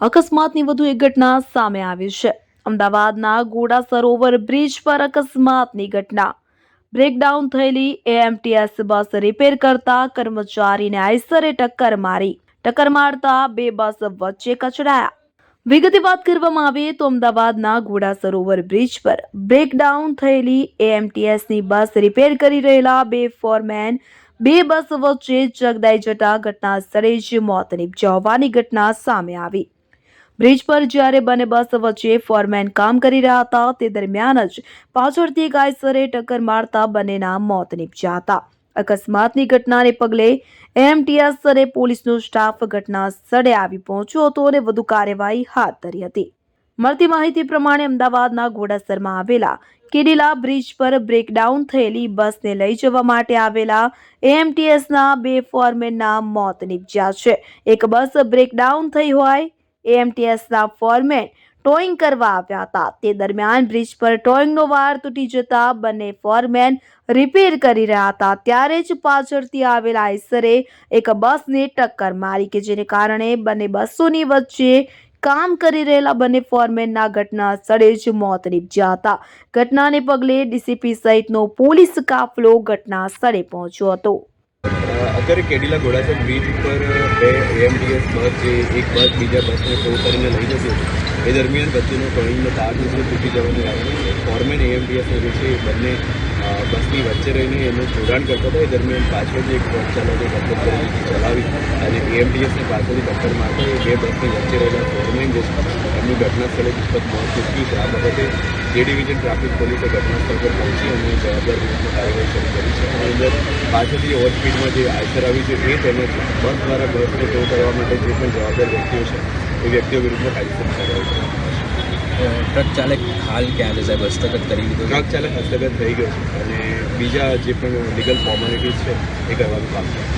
અકસ્માતની વધુ એક ઘટના સામે આવી છે. અમદાવાદના ગોડા સરોવર બ્રિજ પર અકસ્માતની ઘટના. બ્રેકડાઉન થયેલી એએમટીએસ બસ રિપેર કરતા કર્મચારીને આઈસરે ટક્કર મારી. ટક્કર મારતા બે બસ વચ્ચે કચડાયા. વિગતે વાત કરવામાં આવે તો અમદાવાદના ઘોડા સરોવર બ્રિજ પર બ્રેકડાઉન થયેલી એએમટીએસની બસ રિપેર કરી રહેલા બે ફોરમેન બે બસ વચ્ચે જગદાઈ જતા ઘટના સ્થળે જ મોત નીપજ્યા ઘટના સામે આવી. બ્રિજ પર જ્યારે બંને બસ વચ્ચે ફોરમેન કામ કરી રહ્યા હતા, તે દરમિયાન જ પાછળથી એક આઈસરે ટક્કર મારતા બંનેના મોત નીપજ્યા હતા અકસ્માતની ઘટનાને પગલે એમટીએસ અને પોલીસનો સ્ટાફ ઘટના સ્થળે આવી પહોંચ્યો હતો અને વધુ કાર્યવાહી હાથ ધરી હતી. મળતી માહિતી પ્રમાણે અમદાવાદના ઘોડાસરમાં આવેલા કેડીલા બ્રિજ પર બ્રેકડાઉન થયેલી બસને લઈ જવા માટે આવેલા એએમટીએસના બે ફોરમેનના મોત નીપજ્યા છે. એક બસ બ્રેકડાઉન થઈ હોય એએમટીએસના ફોરમેન ટોઈંગ કરવા આવ્યા હતા. તે દરમિયાન બ્રિજ પર ટોઈંગનો વાયર તૂટી જતા બંને ફોરમેન રિપેર કરી રહ્યા હતા. ત્યારે જ પાછળથી આવેલા આઈસરે એક બસને ટક્કર મારી કે જેને કારણે બંને બસોની વચ્ચે કામ કરી રહેલા બંને ફોરમેનના ઘટના સ્થળે જ મોત નીપજ્યા હતા. ઘટનાને પગલે ડીસીપી સહિતનો પોલીસ કાફલો ઘટના સ્થળે પહોંચ્યો હતો. અત્યારે કેડીલા ઘોડાસર બ્રિજ ઉપર બે એએમડીએસ બસ જે એક બસ, બીજા બસને ટો કરીને લઈ જશે. એ દરમિયાન વચ્ચેનો ટોઈંગનો તાર જે છે. તૂટી જવાને કારણે ફોરમેન એએમડીએસનો જે છે બંને બસની વચ્ચે રહીને એનું જોડાણ કરતા હતા એ દરમિયાન પાછળથી એક બસ ચાલકે ટક્કર કરી ચલાવી અને એએમડીએસને પાછળથી ટક્કર મારતા એ બે બસની વચ્ચે રહેલા ફોરમેન જે છે એમની ઘટના સ્થળે મોત ચૂક્યું છે આ બાબતે જે ડિવિઝન ટ્રાફિક પોલીસે ઘટના સ્થળ પર પહોંચી અને જવાબદાર વિરુદ્ધમાં કાર્યવાહી શરૂ કરી છે અને અંદર પાછળથી ઓવર સ્પીડમાં જે આયસર આવી છે એ તેમજ બસ દ્વારા બસને ટો કરવા માટે જે પણ જવાબદાર વ્યક્તિઓ છે, એ વ્યક્તિઓ વિરુદ્ધમાં કાયદેસર આવશે. ટ્રક ચાલક હાલ ક્યાં છે સાહેબ હસ્તગત કરી લીધો ટ્રક ચાલક હસ્તગત થઈ ગયો અને બીજા જે પણ લીગલ ફોર્માલિટીઝ છે, એ કરવાનું કામ છે.